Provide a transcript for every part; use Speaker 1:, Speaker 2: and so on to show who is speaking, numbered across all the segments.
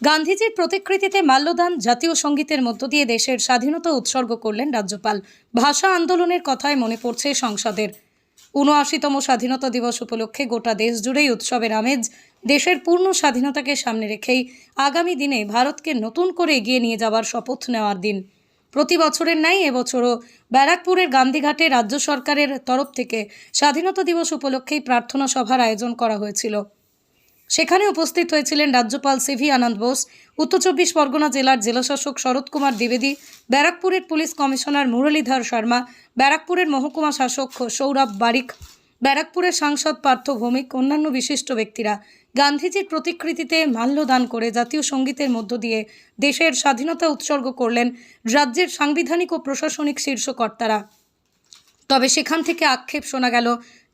Speaker 1: গান্ধীজির প্রতিকৃতিতে মাল্যদান জাতীয় সঙ্গীতের মধ্য দিয়ে দেশের স্বাধীনতা উৎসর্গ করলেন রাজ্যপাল। ভাষা আন্দোলনের কথায় মনে পড়ছে সংসদের। উনআশিতম স্বাধীনতা দিবস উপলক্ষে গোটা দেশ জুড়েই উৎসবের আমেজ দেশের পূর্ণ স্বাধীনতাকে সামনে রেখেই আগামী দিনে ভারতকে নতুন করে এগিয়ে নিয়ে যাওয়ার শপথ নেওয়ার দিন। প্রতি বছরের ন্যায় এবছরও ব্যারাকপুরের গান্ধীঘাটে রাজ্য সরকারের তরফ থেকে স্বাধীনতা দিবস উপলক্ষেই প্রার্থনা সভার আয়োজন করা হয়েছিল। সেখানে উপস্থিত হয়েছিলেন রাজ্যপাল সিভি আনন্দ বোস, উত্তর চব্বিশ পরগনা জেলার জেলাশাসক শরৎ কুমার দ্বিবেদী, ব্যারাকপুরের পুলিশ কমিশনার মুরলীধর শর্মা, ব্যারাকপুরের মহকুমা শাসক সৌরভ বারিক, ব্যারাকপুরের সাংসদ পার্থ ভৌমিক, অন্যান্য বিশিষ্ট ব্যক্তিরা। গান্ধীজির প্রতিকৃতিতে মাল্যদান করে জাতীয় সঙ্গীতের মধ্য দিয়ে দেশের স্বাধীনতা উৎসর্গ করলেন রাজ্যের সাংবিধানিক ও প্রশাসনিক শীর্ষকর্তারা। তবে সেখান থেকে আক্ষেপ শোনা গেল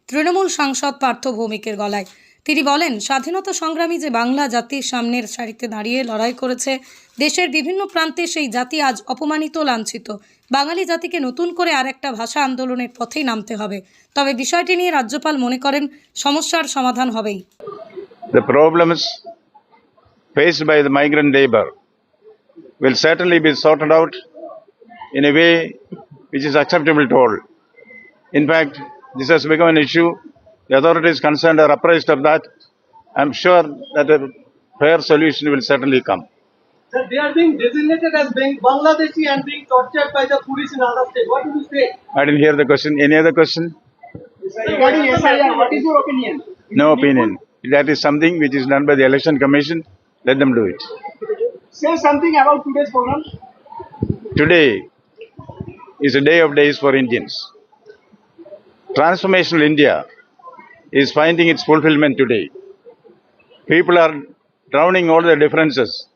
Speaker 1: তৃণমূল সাংসদ পার্থ ভৌমিকের গলায়। তিনি বলেন স্বাধীনতা সংগ্রামী যে বাংলা জাতির সামনের সারিতে দাঁড়িয়ে লড়াই করেছে দেশের বিভিন্ন প্রান্তে সেই জাতি আজ অপমানিত লাঞ্ছিত বাঙালি জাতিকে নতুন করে আর একটা ভাষা আন্দোলনের পথেই নামতে হবে তবে বিষয়টি নিয়ে রাজ্যপাল মনে করেন সমস্যার সমাধান হবেই
Speaker 2: The problems faced by the migrant labor will certainly be sorted out in a way which is acceptable to all. In fact, this has become an issue. The authorities concerned are apprised of that. I'm sure that a fair solution will certainly come.
Speaker 3: Sir, they are being designated as being Bangladeshi and being tortured by the police in other states. What do you say?
Speaker 2: I didn't hear the question. Any other question?
Speaker 3: Regarding SIR, what is your opinion?
Speaker 2: No opinion. That is something which is done by the election commission. Let them do it.
Speaker 3: Say something about today's program.
Speaker 2: Today is a day of days for Indians. Transformational India is finding its fulfillment today. People are drowning all their differences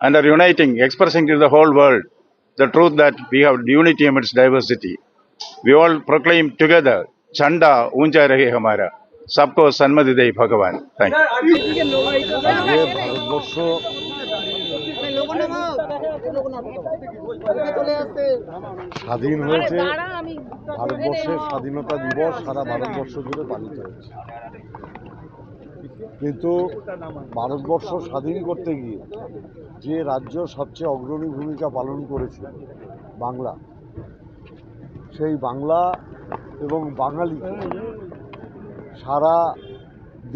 Speaker 2: and are uniting, expressing to the whole world the truth that we have unity amidst diversity. We all proclaim together, Chanda Uncha Rahe Hamara, Sabko Sanmati Dei Bhagavan. Thank you.
Speaker 4: স্বাধীন হয়েছে। ভারতবর্ষের স্বাধীনতা দিবস সারা ভারতবর্ষ জুড়ে পালিত হয়েছে। কিন্তু ভারতবর্ষ স্বাধীন করতে গিয়ে যে রাজ্য সবচেয়ে অগ্রণী ভূমিকা পালন করেছে বাংলা সেই বাংলা এবং বাঙালি সারা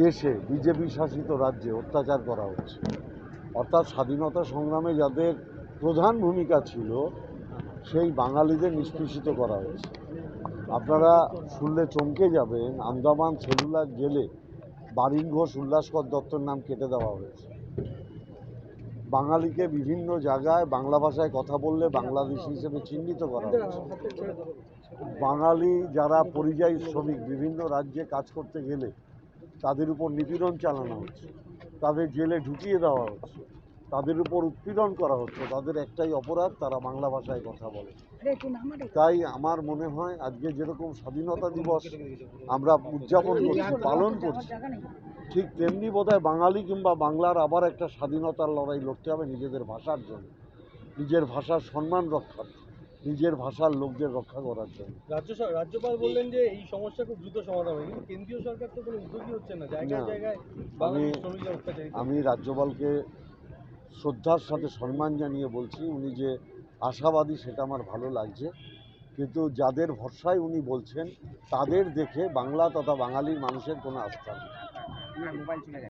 Speaker 4: দেশে বিজেপি শাসিত রাজ্যে অত্যাচার করা হচ্ছে। অর্থাৎ স্বাধীনতা সংগ্রামে যাদের প্রধান ভূমিকা ছিল, সেই বাঙালিদের নিষ্পেষিত করা হয়েছে। আপনারা শুনলে চমকে যাবেন, আন্দামান সেলুলার জেলে বারিন ঘোষ উল্লাসকর দত্তর নাম কেটে দেওয়া হয়েছে। বাঙালিকে বিভিন্ন জায়গায়, বাংলা ভাষায় কথা বললে বাংলাদেশি হিসেবে চিহ্নিত করা হয়েছে। বাঙালি যারা পরিযায়ী শ্রমিক বিভিন্ন রাজ্যে কাজ করতে গেলে তাদের উপর নিপীড়ন চালানো হচ্ছে। তাদের জেলে ঢুকিয়ে দেওয়া হচ্ছে। তাদের উপর উৎপীড়ন করা হচ্ছে। তাদের একটাই অপরাধ তারা বাংলা ভাষায় কথা বলে। তাই আমার মনে হয় আজকে যেরকম স্বাধীনতা দিবস আমরা উদযাপন করছি পালন করছি ঠিক তেমনি বোধহয় বাঙালি কিংবা বাংলার আবার একটা স্বাধীনতার লড়াই লড়তে হবে নিজেদের ভাষার জন্য। নিজের ভাষার সম্মান রক্ষা নিজের ভাষার লোকদের রক্ষা করার জন্য।
Speaker 5: রাজ্য রাজ্যপাল বললেন যে এই সমস্যা খুব দ্রুত সমাধান হবে কিন্তু কেন্দ্রীয় সরকার তো কোনো উদ্যোগী হচ্ছে না। জায়গায় জায়গায়
Speaker 4: আমি আমি রাজ্যপালকে শ্রদ্ধার সাথে সম্মান জানিয়ে বলছি উনি যে আশাবাদী সেটা আমার ভালো লাগছে কিন্তু যাদের ভরসায় উনি বলছেন তাদের দেখে বাংলা তথা বাঙালির মানুষের কোনো আস্থা নেই।